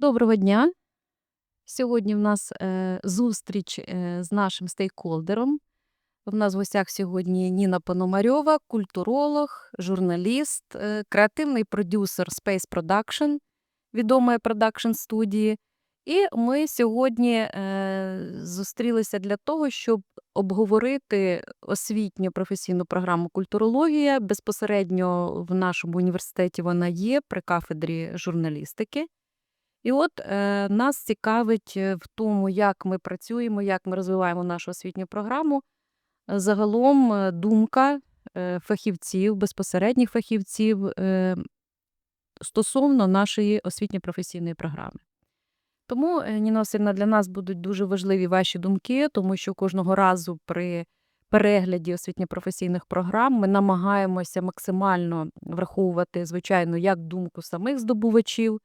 Доброго дня. Сьогодні в нас е, зустріч е, з нашим стейкхолдером. В нас в гостях сьогодні Ніна Пономарьова, культуролог, журналіст, е, креативний продюсер Space Production, відомої продакшн студії. І ми сьогодні зустрілися для того, щоб обговорити освітню професійну програму культурологія. Безпосередньо в нашому університеті вона є при кафедрі журналістики. І от е, нас цікавить е, в тому, як ми працюємо, як ми розвиваємо нашу освітню програму. е, Загалом е, думка фахівців, безпосередніх фахівців е, стосовно нашої освітньо-професійної програми. Тому, Ніна Васильівна, для нас будуть дуже важливі ваші думки, тому що кожного разу при перегляді освітньо-професійних програм ми намагаємося максимально враховувати, звичайно, як думку самих здобувачів,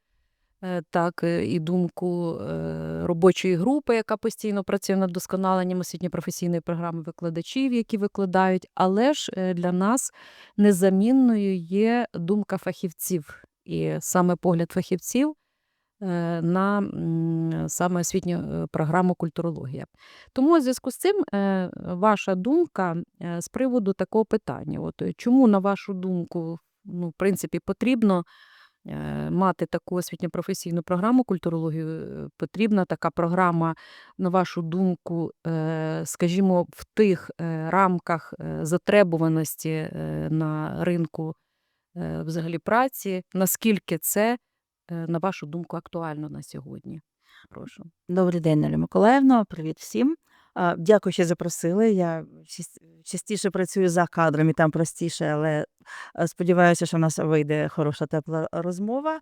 так е, і думку е, робочої групи, яка постійно працює над вдосконаленням освітньо-професійної програми викладачів, які викладають. Але ж е, для нас незамінною є думка фахівців, і саме погляд фахівців е, на саме освітню е, програму культурологія. Тому у зв'язку з цим е, ваша думка е, з приводу такого питання: от е, чому, на вашу думку, ну, в принципі, потрібно е, мати таку освітньо-професійну програму культурологію? е, Потрібна така програма, на вашу думку, е, скажімо, в тих е, рамках е, затребуваності е, на ринку е, взагалі праці, наскільки це, е, на вашу думку, актуально на сьогодні? Прошу. Добрий день, Неля Миколаївна. Привіт всім. Дякую, що запросили. Я частіше працюю за кадрами, там простіше, але сподіваюся, що в нас вийде хороша тепла розмова.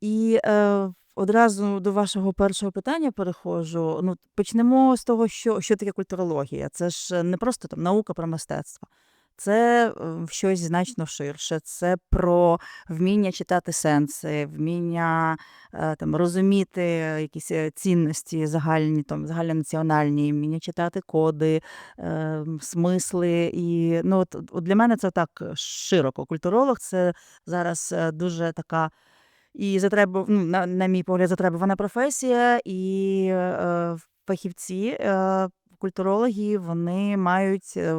І е, одразу до вашого першого питання переходжу. Ну, почнемо з того, що, що таке культурологія. Це ж не просто там наука про мистецтво. Це е, щось значно ширше. Це про вміння читати сенси, вміння е, там розуміти якісь е, цінності загальні, там загальнонаціональні, вміння читати коди, е, смисли. І ну, от, от для мене це так широко. Культуролог це зараз е, дуже така. І затребу, ну, на, на мій погляд, затребувана професія, і е, фахівці, е, культурологи, вони мають е,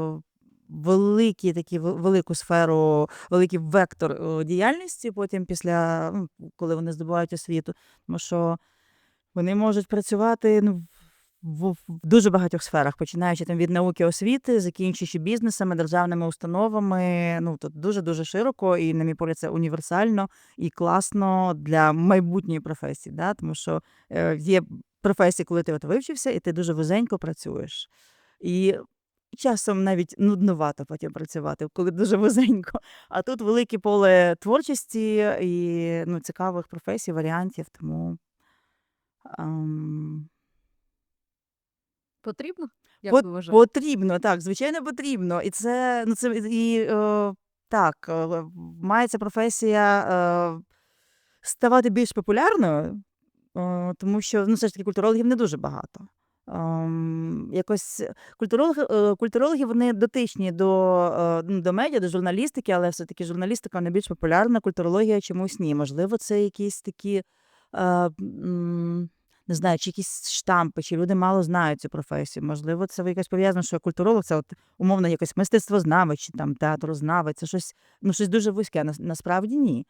великі такі, велику сферу, великий вектор діяльності потім після, ну, коли вони здобувають освіту. Тому що вони можуть працювати ну, в, в дуже багатьох сферах, починаючи там від науки освіти, закінчуючи бізнесами, державними установами. Ну тут дуже дуже широко, і на мій погляд, це універсально і класно для майбутньої професії. Да? Тому що е, є професії, коли ти от вивчився, і ти дуже вузенько працюєш. І часом навіть нудновато потім працювати, коли дуже вузенько. А тут велике поле творчості і ну, цікавих професій, варіантів. Тому ем, Потрібно? Як ви вважаєте? Потрібно, так, звичайно, потрібно. І це, ну, це і е, так, е, має ця професія е, ставати більш популярною, е, тому що ну, все ж таки культурологів не дуже багато. Ем, якось культурологи, е, культурологи вони дотичні до, е, ну, до медіа, до журналістики, але все-таки журналістика не більш популярна, культурологія чомусь ні. Можливо, це якісь такі. Е, не знаю, чи якісь штампи, чи люди мало знають цю професію. Можливо, це якось пов'язано, що культуролог це от умовно якось мистецтвознавець, чи там театрознавець, це щось, ну, щось дуже вузьке. Нас- Насправді ні.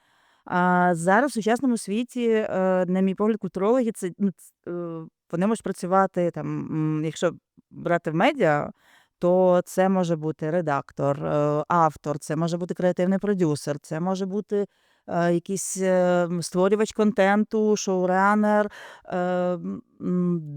А зараз в сучасному світі, е, на мій погляд, культурологи це ну, е, вони можуть працювати там, якщо брати в медіа. То це може бути редактор, е, автор, це може бути креативний продюсер, це може бути е, якийсь створювач контенту, шоуранер, м,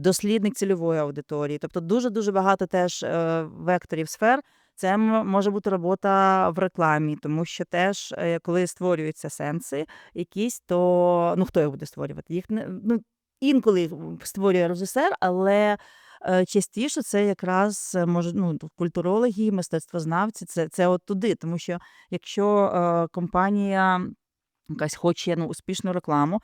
дослідник цільової аудиторії. Тобто дуже дуже багато теж векторів сфер. Це може бути робота в рекламі, тому що теж, е, коли створюються сенси якісь, то ну хто їх буде створювати? Їх не ну інколи створює режисер, але е, частіше це якраз е, може ну культурологи, мистецтвознавці. Це, це от туди, тому що якщо компанія якась хоче ну, успішну рекламу,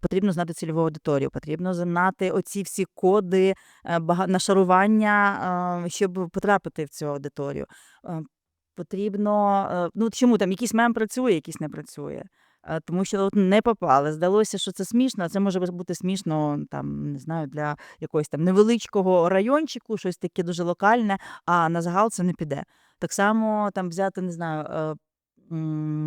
потрібно знати цільову аудиторію, потрібно знати оці всі коди, е, нашарування, а, щоб потрапити в цю аудиторію. Е, Потрібно, е, ну чому там якийсь мем працює, якийсь не працює. Е, тому що от не попали. Здалося, що це смішно, а це може бути смішно там, не знаю, для якогось там невеличкого райончику, щось таке дуже локальне, а на загал це не піде. Так само там взяти, не знаю, е,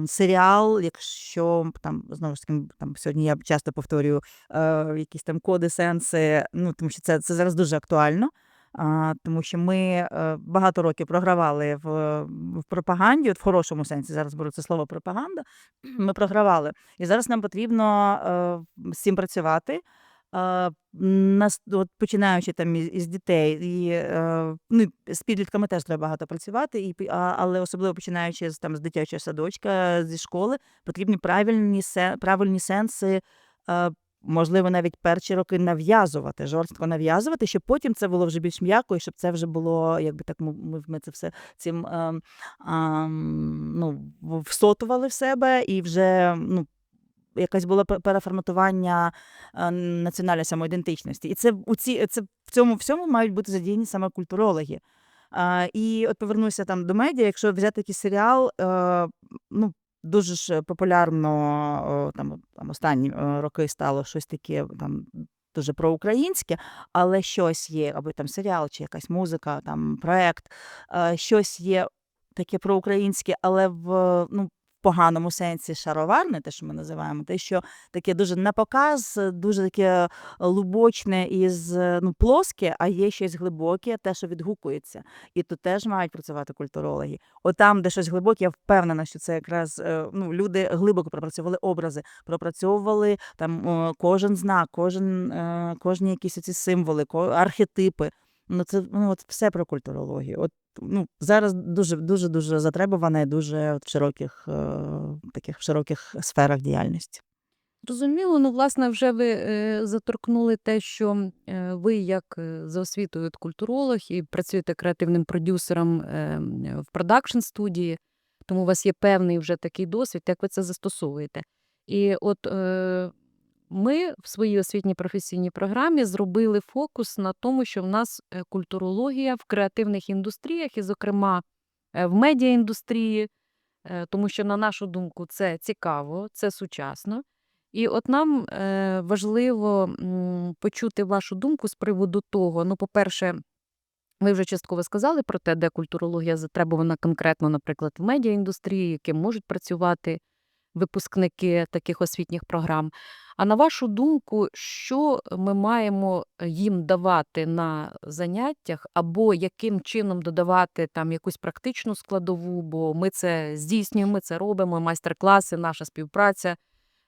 серіал, якщо там знову ж таки там сьогодні я часто повторюю е, якісь там коди, сенси, ну тому що це, це зараз дуже актуально. А, тому що ми е, багато років програвали в, в пропаганді, от в хорошому сенсі зараз беру це слово пропаганда. Ми програвали. І зараз нам потрібно е, з цим працювати. Е, нас, от, починаючи там із, із дітей, і е, ну, з підлітками теж треба багато працювати, і, а, але особливо починаючи з, там, з дитячого садочка, зі школи, потрібні правильні, правильні сенси. Е, Можливо, навіть перші роки нав'язувати, жорстко нав'язувати, щоб потім це було вже більш м'яко, і щоб це вже було, якби так ми, ми- це все цим ем, ам, ну, всотували в себе, і вже ну, якесь було переформатування е, національної самоідентичності. І це у ці це в цьому всьому мають бути задіяні саме культурологи. А, і от повернуся там до медіа, якщо взяти якийсь серіал, е, ну. Дуже ж популярно там, там останні е, роки стало щось таке там дуже проукраїнське, але щось є, або там серіал, чи якась музика, там проект, е, щось є таке проукраїнське, але в ну, поганому сенсі шароварне, те, що ми називаємо, те, що таке дуже на показ, дуже таке лубочне і ну, плоске, а є щось глибоке, те, що відгукується. І тут теж мають працювати культурологи. От там, де щось глибоке, я впевнена, що це якраз е, ну, люди глибоко пропрацьовували образи, пропрацьовували там кожен знак, кожен, е, кожні якісь ці символи, архетипи. Ну, це ну, от все про культурологію. От ну, зараз дуже дуже дуже затребуване, дуже в широких е, таких широких сферах діяльності. Зрозуміло, ну, власне, вже ви е, заторкнули те, що е, ви, як е, за освітою культуролог, і працюєте креативним продюсером е, в продакшн студії, тому у вас є певний вже такий досвід, як ви це застосовуєте. І от ми в своїй освітній професійній програмі зробили фокус на тому, що в нас е, культурологія в креативних індустріях, і, зокрема, е, в медіаіндустрії, е, тому що, на нашу думку, це цікаво, це сучасно. І от нам важливо почути вашу думку з приводу того. Ну, по-перше, ви вже частково сказали про те, де культурологія затребувана конкретно, наприклад, в медіаіндустрії, яким можуть працювати випускники таких освітніх програм. А на вашу думку, що ми маємо їм давати на заняттях, або яким чином додавати там якусь практичну складову, бо ми це здійснюємо, ми це робимо, майстер-класи, наша співпраця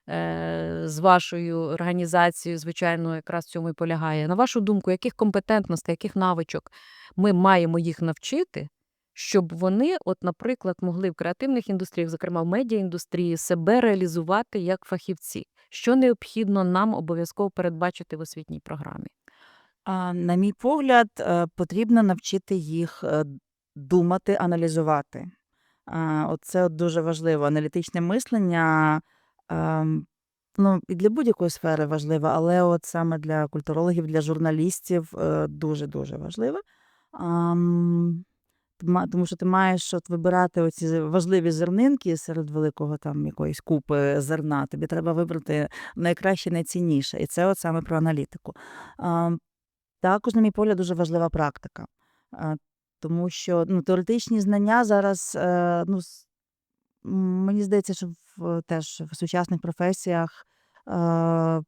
е, з вашою організацією, звичайно, якраз в цьому і полягає. На вашу думку, яких компетентностей, яких навичок ми маємо їх навчити, щоб вони, от, наприклад, могли в креативних індустріях, зокрема в медіаіндустрії, себе реалізувати як фахівці? Що необхідно нам обов'язково передбачити в освітній програмі? На мій погляд, е, потрібно навчити їх е, думати, аналізувати. Оце дуже важливо. Аналітичне мислення ем, ну, і для будь-якої сфери важливе, але от саме для культурологів, для журналістів е, дуже-дуже важливе. Тому що ти маєш от вибирати оці важливі зернинки серед великого там якоїсь купи зерна. Тобі треба вибрати найкраще, найцінніше. І це от саме про аналітику. Також, на мій погляд, дуже важлива практика. Тому що ну, теоретичні знання зараз, е, ну, мені здається, що в, теж в сучасних професіях е,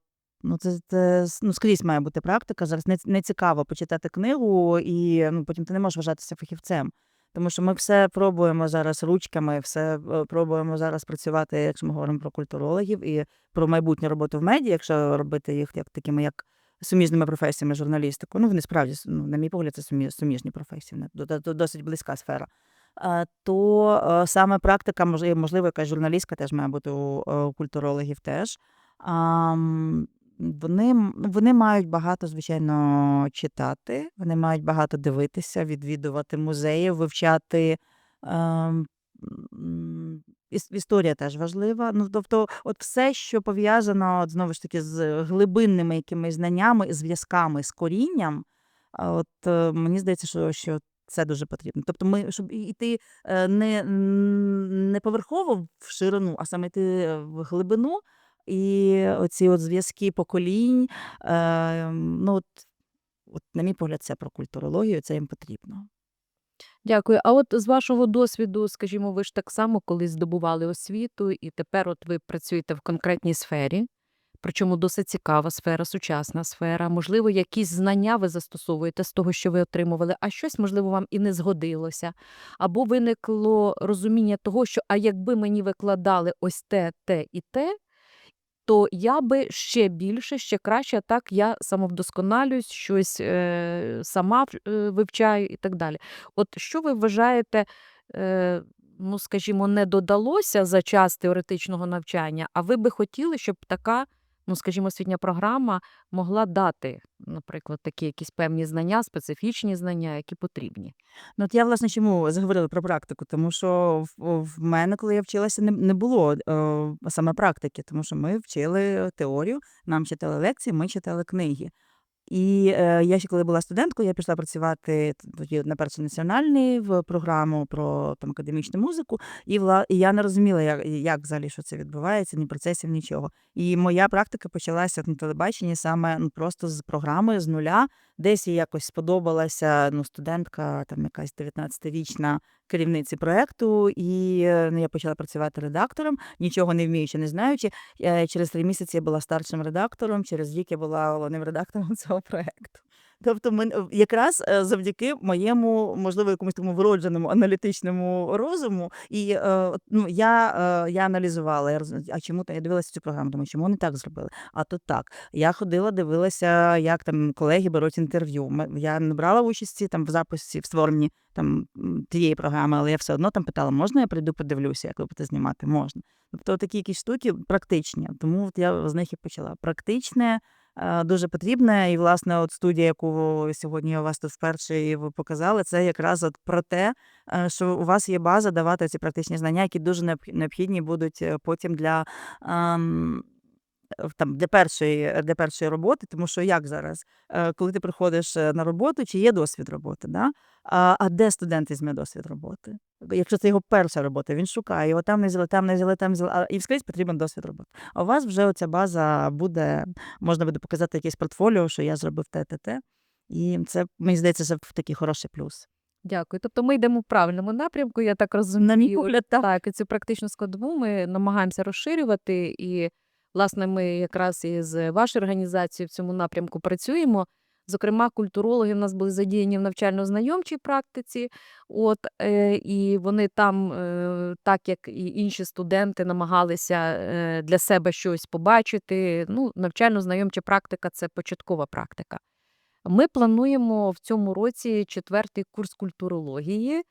ну, це, це ну, скрізь має бути практика. Зараз не, не цікаво почитати книгу, і ну, потім ти не можеш вважатися фахівцем. Тому що ми все пробуємо зараз ручками, все е, пробуємо зараз працювати, якщо ми говоримо про культурологів і про майбутню роботу в медіа, якщо робити їх як такими, як суміжними професіями журналістику. Ну, вони справді, ну, на мій погляд, це сумі- суміжні професії, досить близька сфера. То е, саме практика, мож- можливо, якась журналістка теж має бути у, е, культурологів теж. Вони, вони мають багато, звичайно, читати, вони мають багато дивитися, відвідувати музеї, вивчати. іс- Історія теж важлива. Ну, тобто, от все, що пов'язано от, знову ж таки з глибинними якимись знаннями, зв'язками з корінням, от е, мені здається, що, що Це дуже потрібно. Тобто, ми, щоб йти е, не, не поверхово в ширину, а саме йти в глибину. І оці от зв'язки поколінь, е, ну, от, от, на мій погляд, це про культурологію, це їм потрібно. Дякую. А от з вашого досвіду, скажімо, ви ж так само колись здобували освіту, і тепер от ви працюєте в конкретній сфері, причому досить цікава сфера, сучасна сфера. Можливо, якісь знання ви застосовуєте з того, що ви отримували, а щось, можливо, вам і не згодилося. Або виникло розуміння того, що а якби мені викладали ось те, те і те, то я би ще більше, ще краще, так я самовдосконалююсь, щось е, сама е, вивчаю і так далі. От що ви вважаєте, е, ну скажімо, не додалося за час теоретичного навчання, а ви би хотіли, щоб така, ну скажімо, освітня програма могла дати, наприклад, такі якісь певні знання, специфічні знання, які потрібні? Ну, от я, власне, чому заговорила про практику, тому що в, мене, коли я вчилася, не, не було е, саме практики, тому що ми вчили теорію, нам читали лекції, ми читали книги. І е, я ще коли була студенткою, я пішла працювати тоді на перший національний в програму про там академічну музику, і вла і я не розуміла, як, як взагалі що це відбувається, ні процесів, нічого. І моя практика почалася на телебаченні саме ну, просто з програми з нуля. Десь їй якось сподобалася ну, студентка, там якась 19-річна керівниці проекту, і е, ну, я почала працювати редактором, нічого не вміючи, не знаючи. Через три місяці я була старшим редактором, через рік я була головним редактором цього проекту. Тобто, ми е, якраз е, завдяки моєму, можливо, якомусь такому вродженому аналітичному розуму, і е, ну, я, я аналізувала, я роз... а чому я дивилася цю програму, думаю, чому вони так зробили? А тут так. Я ходила, дивилася, як там колеги беруть інтерв'ю. Я не брала участі там в записі, в створенні там тієї програми, але я все одно там питала, можна я прийду подивлюся, як ви будете знімати? Можна. Тобто такі якісь штуки практичні. Тому от я з них і почала. Практичне, дуже потрібне. І, власне, от студія, яку сьогодні я вас тут вперше і ви показали, це якраз от про те, е, що у вас є база давати ці практичні знання, які дуже необхідні будуть е, потім для. Там для першої для першої роботи, тому що як зараз, Е, коли ти приходиш е, на роботу, чи є досвід роботи, да? а, а де студент візьме досвід роботи? Якщо це його перша робота, він шукає його там не взяли, там не взяли, там взяли, і вскрізь потрібен досвід роботи. А у вас вже оця база буде, можна буде показати якесь портфоліо, що я зробив те, те, те. І це, мені здається, це такий хороший плюс. Дякую. Тобто ми йдемо в правильному напрямку, я так розумію. На мій погляд, так. Так, цю практичну складову ми намагаємося розширювати. І, власне, ми якраз із вашою організацією в цьому напрямку працюємо. Зокрема, культурологи в нас були задіяні в навчально-знайомчій практиці, от, е, і вони там, е, так як і інші студенти, намагалися е, для себе щось побачити. Ну, навчально-знайомча практика це початкова практика. Ми плануємо в цьому році четвертий курс культурології.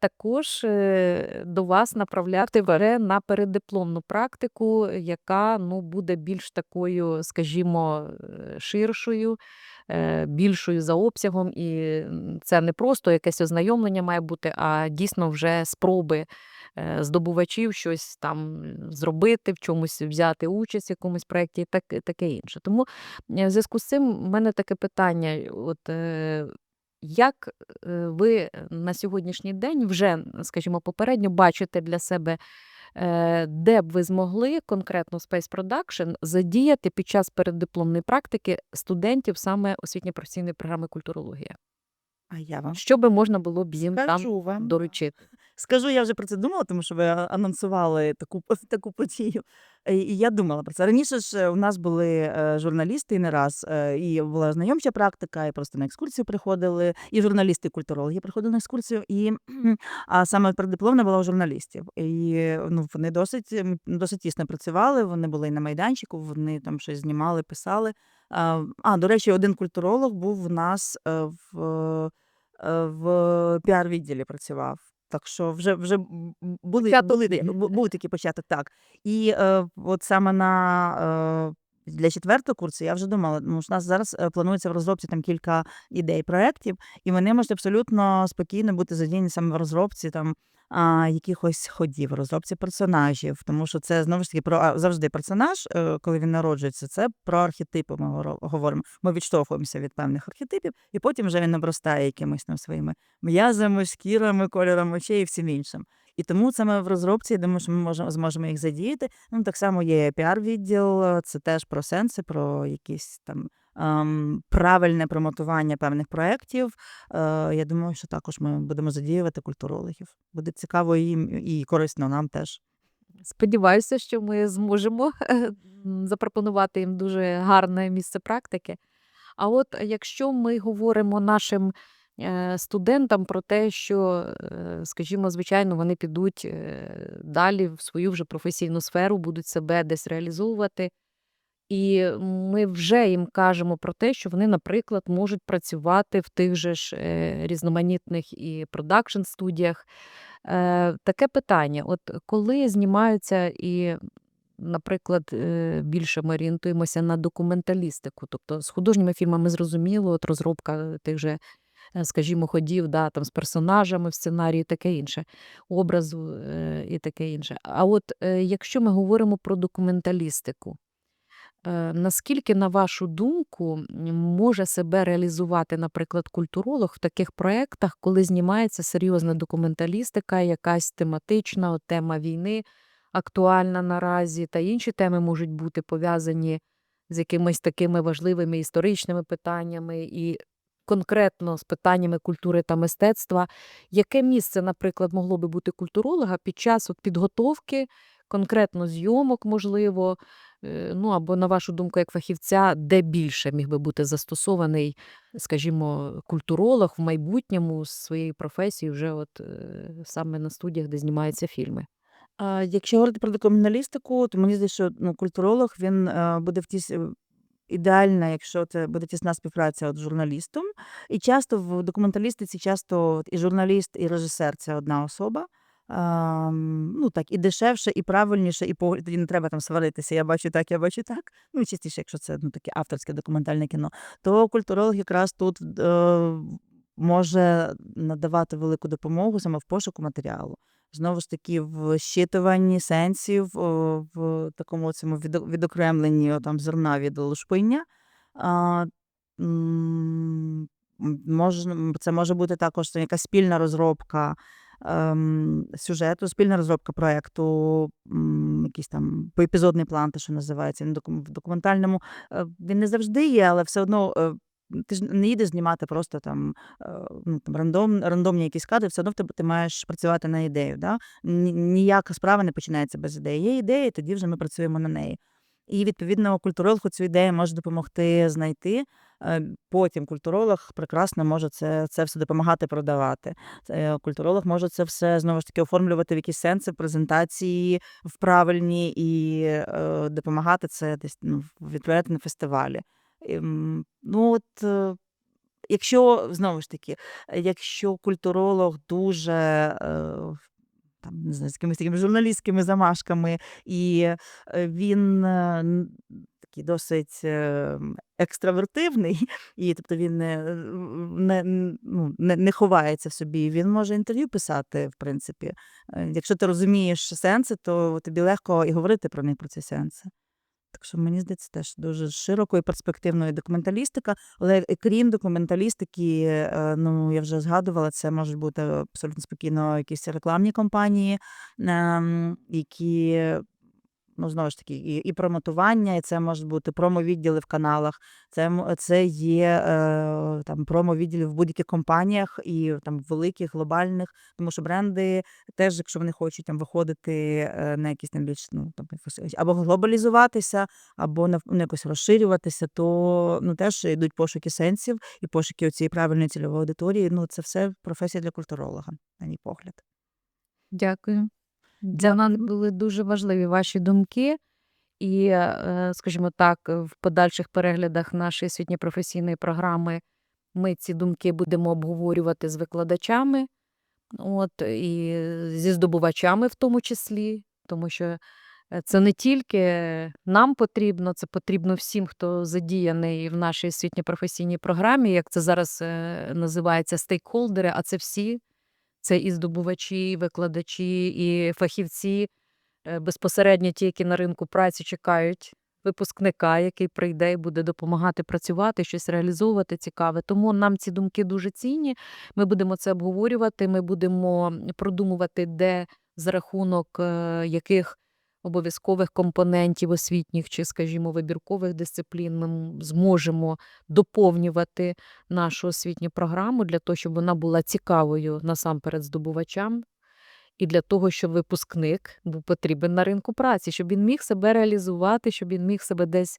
Також е, до вас направляти ВРЕ на переддипломну практику, яка ну, буде більш такою, скажімо, е, ширшою, е, більшою за обсягом. І це не просто якесь ознайомлення має бути, а дійсно вже спроби е, здобувачів щось там зробити, в чомусь взяти участь в якомусь проєкті і так, таке інше. Тому Е, В зв'язку з цим в мене таке питання: от е, як е, ви на сьогоднішній день вже, скажімо, попередньо бачите для себе, е, де б ви змогли конкретно Space Production задіяти під час переддипломної практики студентів саме освітньо-професійної програми культурологія? А я вам Що би можна було б їм там скажу вам. доручити? Скажу, я вже про це думала, тому що ви анонсували таку, таку подію. Е, І я думала про це. Раніше ж у нас були е, журналісти і не раз, е, і була знайомча практика, і просто на екскурсію приходили, і журналісти, і культурологи приходили на екскурсію. І, а саме преддипломна була у журналістів. І ну, вони досить, досить тісно працювали, вони були і на майданчику, вони там щось знімали, писали. А, до речі, один культуролог був в нас е, в, е, в піар-відділі працював. Так що вже вже були, були, був такий початок, так. І е, от саме на для четвертого курсу я вже думала, тому що у нас зараз е, планується в розробці там кілька ідей, проєктів, і вони можуть абсолютно спокійно бути задіяні саме в розробці там а, якихось ходів, розробці персонажів, тому що це знову ж таки про завжди персонаж, е, коли він народжується, це про архетипи. Ми говоримо. Ми відштовхуємося від певних архетипів, і потім вже він обростає якимись там своїми м'язами, шкірами, кольором очей і всім іншим. І тому саме в розробці, я думаю, що ми можемо зможемо їх задіяти. Ну так само є піар-відділ, е, це теж про сенси, про якісь там правильне промотування певних проєктів. Е, я думаю, що також ми будемо задіювати культурологів. Буде цікаво їм і корисно нам теж. Сподіваюся, що ми зможемо запропонувати їм дуже гарне місце практики. А от якщо ми говоримо нашим е, студентам про те, що, е, скажімо, звичайно, вони підуть е, далі в свою вже професійну сферу, будуть себе десь реалізовувати. І ми вже їм кажемо про те, що вони, наприклад, можуть працювати в тих же ж е, різноманітних і продакшн студіях. Е, таке питання: от коли знімаються і, наприклад, е, більше ми орієнтуємося на документалістику, тобто з художніми фільмами зрозуміло, от розробка тих же, е, скажімо, ходів, да, там з персонажами в сценарії, таке інше, образу е, і таке інше. А от е, якщо ми говоримо про документалістику, Е, Наскільки, на вашу думку, може себе реалізувати, наприклад, культуролог в таких проєктах, коли знімається серйозна документалістика, якась тематична, от тема війни актуальна наразі, та інші теми можуть бути пов'язані з якимись такими важливими історичними питаннями і конкретно з питаннями культури та мистецтва. Яке місце, наприклад, могло би бути культуролога під час от підготовки, конкретно зйомок, можливо, Е, Ну, або, на вашу думку, як фахівця, де більше міг би бути застосований, скажімо, культуролог в майбутньому з своєю професією вже от е, саме на студіях, де знімаються фільми? Якщо говорити про документалістику, то мені здається, що ну, культуролог він е, буде в тіс... ідеальна, якщо це буде тісна співпраця от, з журналістом. І часто в документалістиці часто от, і журналіст, і режисер це одна особа. Ам, ну так, і дешевше, і правильніше, і погляд, тоді не треба там сваритися. Я бачу так, я бачу так. Ну, частіше, якщо це ну, таке авторське документальне кіно, то культуролог якраз тут е, може надавати велику допомогу саме в пошуку матеріалу. Знову ж таки, в щитуванні сенсів, в такому цьому відокремленні там, зерна від лушпиння. Це може бути також якась спільна розробка ем, сюжету, спільна розробка проєкту, якийсь там поепізодний план, те, що називається. В документальному е, він не завжди є, але все одно. Ти ж не їдеш знімати просто там, е, ну, там рандом, рандомні якісь кадри, все одно тебе ти маєш працювати на ідею. Да? Ніяка справа не починається без ідеї. Є ідея, тоді вже ми працюємо на неї. І відповідно культурологу цю ідею може допомогти знайти. Е, Потім культуролог прекрасно може це, це все допомагати продавати. Е, Культуролог може це все знову ж таки оформлювати в якісь сенси, презентації в правильні і е, допомагати це десь ну, відправляти на фестивалі. Ем, Ну от е, якщо знову ж таки, е, якщо культуролог дуже е, там не знаю, з якимись такими журналістськими замашками, і він такий досить екстравертивний, і тобто він не, не, ну, не, не ховається в собі. Він може інтерв'ю писати, в принципі. Якщо ти розумієш сенси, то тобі легко і говорити про них про ці сенси. Так що мені здається, теж дуже широкою перспективною документалістика. Але крім документалістики, е, ну я вже згадувала, це можуть бути абсолютно спокійно якісь рекламні кампанії, ем, які. Ну, знову ж таки, і, і промотування, і це можуть бути промо-відділи в каналах, це, це є е, там промо-відділи в будь-яких компаніях і там великих, глобальних, тому що бренди теж, якщо вони хочуть там виходити е, на якісь там більш ну там або глобалізуватися, або нав- ну, якось розширюватися, то ну теж йдуть пошуки сенсів і пошуки цієї правильної цільової аудиторії. Ну це все професія для культуролога, на мій погляд. Дякую. Для нас були дуже важливі ваші думки. І, е, скажімо так, в подальших переглядах нашої освітньо-професійної програми ми ці думки будемо обговорювати з викладачами, от, і зі здобувачами в тому числі, тому що Е, Це не тільки нам потрібно, це потрібно всім, хто задіяний в нашій освітньо-професійній програмі, як це зараз е, називається стейкхолдери, а це всі. Це і здобувачі, і викладачі, і фахівці, е, безпосередньо ті, які на ринку праці чекають випускника, який прийде і буде допомагати працювати, щось реалізовувати цікаве. Тому нам ці думки дуже цінні. Ми будемо це обговорювати. Ми будемо продумувати, де за рахунок е, яких обов'язкових компонентів освітніх чи, скажімо, вибіркових дисциплін ми зможемо доповнювати нашу освітню програму для того, щоб вона була цікавою насамперед здобувачам. І для того, щоб випускник був потрібен на ринку праці, щоб він міг себе реалізувати, щоб він міг себе десь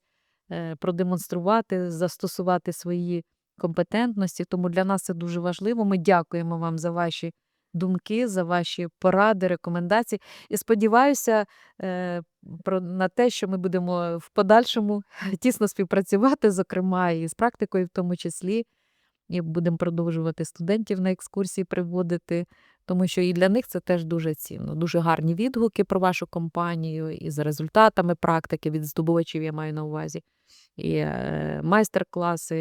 е, продемонструвати, застосувати свої компетентності. Тому для нас це дуже важливо. Ми дякуємо вам за ваші думки, за ваші поради, рекомендації. І сподіваюся е, на те, що ми будемо в подальшому тісно співпрацювати, зокрема, і з практикою, в тому числі. І будемо продовжувати студентів на екскурсії приводити, тому що і для них це теж дуже цінно. Дуже гарні відгуки про вашу компанію, і за результатами практики від здобувачів я маю на увазі, і е, майстер-класи,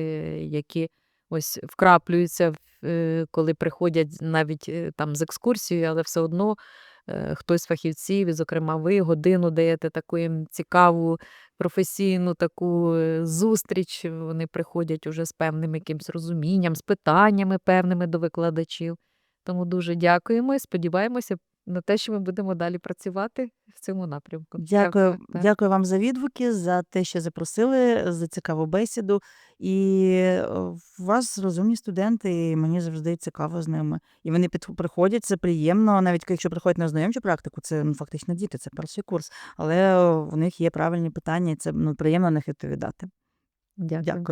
які ось вкраплюються, е, коли приходять навіть е, там з екскурсією, але все одно е, хтось з фахівців, і, зокрема, ви годину даєте таку їм цікаву професійну таку зустріч. Вони приходять уже з певним якимсь розумінням, з питаннями певними до викладачів. Тому дуже дякуємо і сподіваємося на те, що ми будемо далі працювати в цьому напрямку. Дякую, так. дякую вам за відгуки, за те, що запросили, за цікаву бесіду. І е, у вас розумні студенти, і мені завжди цікаво з ними. І вони під, приходять, це приємно, навіть якщо приходять на ознайомчу практику, це ну, фактично діти, це перший курс. Але у них є правильні питання, і це ну, приємно на них відповідати. Дякую. Дякую.